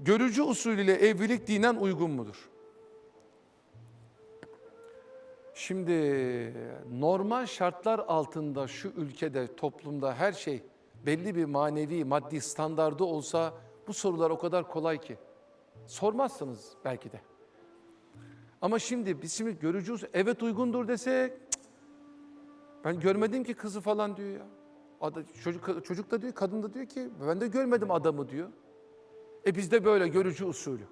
görücü usulüyle evlilik dinen uygun mudur? Şimdi normal şartlar altında şu ülkede, toplumda her şey belli bir manevi, maddi standardı olsa bu sorular o kadar kolay ki. Sormazsınız belki de. Ama şimdi biz şimdi görücü usulü evet uygundur desek ben görmedim ki kızı falan diyor ya. Ada- Çocuk, çocuk da diyor, kadın da diyor ki ben de görmedim adamı diyor. E bizde böyle görücü usulü.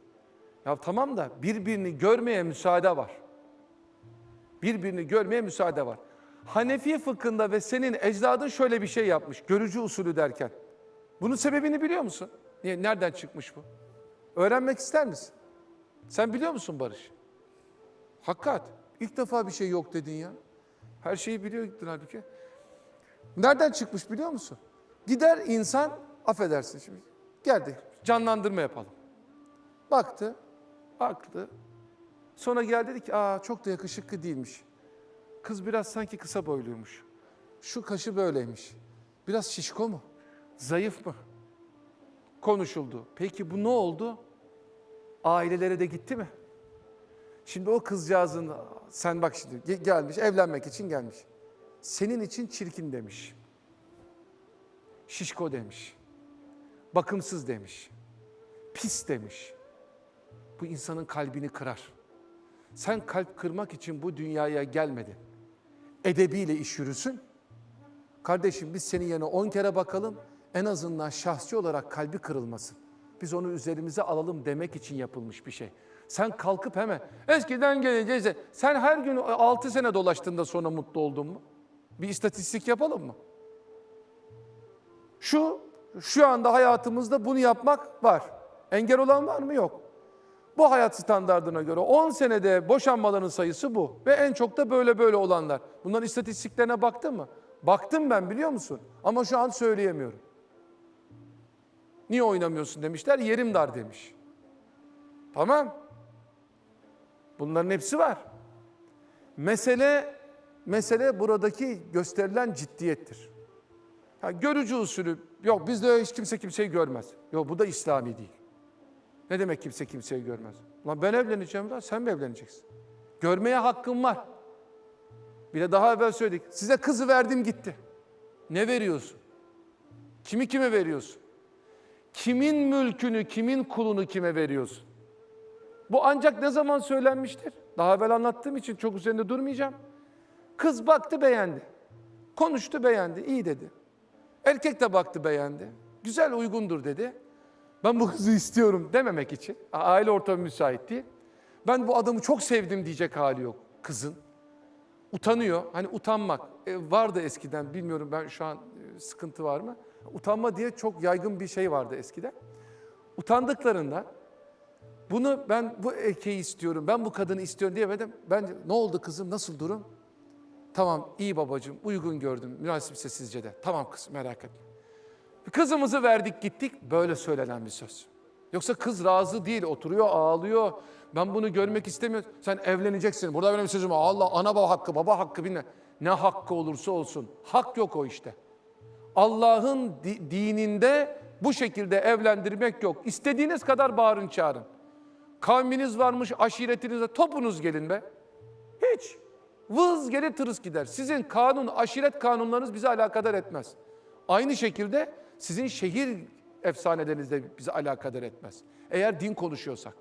Ya tamam da birbirini görmeye müsaade var. Birbirini görmeye müsaade var. Hanefi fıkhında ve senin ecdadın şöyle bir şey yapmış. Görücü usulü derken. Bunun sebebini biliyor musun? Niye, nereden çıkmış bu? Öğrenmek ister misin? Sen biliyor musun Barış? Hakikat. İlk defa bir şey yok dedin ya. Her şeyi biliyordun halbuki. Nereden çıkmış biliyor musun? Gider insan, affedersin şimdi. Geldi, canlandırma yapalım. Baktı, baktı. Sonra geldi dedi ki, aa çok da yakışıklı değilmiş. Kız biraz sanki kısa boyluymuş. Şu kaşı böyleymiş. Biraz şişko mu? Zayıf mı? Konuşuldu. Peki bu ne oldu? Ailelere de gitti mi? Şimdi o kızcağızın, sen bak şimdi ge- gelmiş, evlenmek için gelmiş. Senin için çirkin demiş. Şişko demiş. Bakımsız demiş. Pis demiş. Bu insanın kalbini kırar. Sen kalp kırmak için bu dünyaya gelmedin. Edebiyle iş yürüsün. Kardeşim biz senin yerine on kere bakalım. En azından şahsi olarak kalbi kırılmasın. Biz onu üzerimize alalım demek için yapılmış bir şey. Sen kalkıp hemen eskiden geleceğiz. Sen her gün 6 sene dolaştığında sonra mutlu oldun mu? Bir istatistik yapalım mı? Şu şu anda hayatımızda bunu yapmak var. Engel olan var mı? Yok. Bu hayat standartına göre 10 senede boşanmaların sayısı bu. Ve en çok da böyle böyle olanlar. Bunların istatistiklerine baktın mı? Baktım ben biliyor musun? Ama şu an söyleyemiyorum. Niye oynamıyorsun demişler. Yerim dar demiş. Tamam. Bunların hepsi var. Mesele mesele buradaki gösterilen ciddiyettir. Ha, görücü usulü yok bizde hiç kimse kimseyi görmez. Yok bu da İslami değil. Ne demek kimse kimseyi görmez? Lan ben evleneceğim lan sen mi evleneceksin? Görmeye hakkım var. Bir de daha evvel söyledik. Size kızı verdim gitti. Ne veriyorsun? Kimi kime veriyorsun? Kimin mülkünü, kimin kulunu kime veriyorsun? Bu ancak ne zaman söylenmiştir? Daha evvel anlattığım için çok üzerinde durmayacağım. Kız baktı beğendi. Konuştu beğendi. iyi dedi. Erkek de baktı beğendi. Güzel uygundur dedi. Ben bu kızı istiyorum dememek için. Aile ortamı müsait değil. Ben bu adamı çok sevdim diyecek hali yok kızın. Utanıyor. Hani utanmak e, vardı eskiden bilmiyorum ben şu an e, sıkıntı var mı? Utanma diye çok yaygın bir şey vardı eskiden. Utandıklarında bunu ben bu erkeği istiyorum, ben bu kadını istiyorum diyemedim. Ben ne oldu kızım, nasıl durum? Tamam iyi babacığım, uygun gördüm, münasipse sizce de. Tamam kızım merak etme. Kızımızı verdik gittik, böyle söylenen bir söz. Yoksa kız razı değil, oturuyor ağlıyor. Ben bunu görmek istemiyorum. Sen evleneceksin. Burada benim sözüm. Allah ana baba hakkı, baba hakkı bilmem. Ne hakkı olursa olsun. Hak yok o işte. Allah'ın di- dininde bu şekilde evlendirmek yok. İstediğiniz kadar bağırın çağırın. Kavminiz varmış, aşiretiniz var. Topunuz gelin be. Hiç. Vız gelir tırıs gider. Sizin kanun, aşiret kanunlarınız bizi alakadar etmez. Aynı şekilde sizin şehir efsaneleriniz de bizi alakadar etmez. Eğer din konuşuyorsak.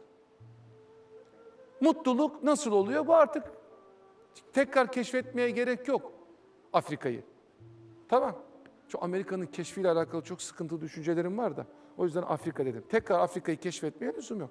Mutluluk nasıl oluyor? Bu artık tekrar keşfetmeye gerek yok Afrika'yı. Tamam. Şu Amerika'nın keşfiyle alakalı çok sıkıntı düşüncelerim var da. O yüzden Afrika dedim. Tekrar Afrika'yı keşfetmeye lüzum yok.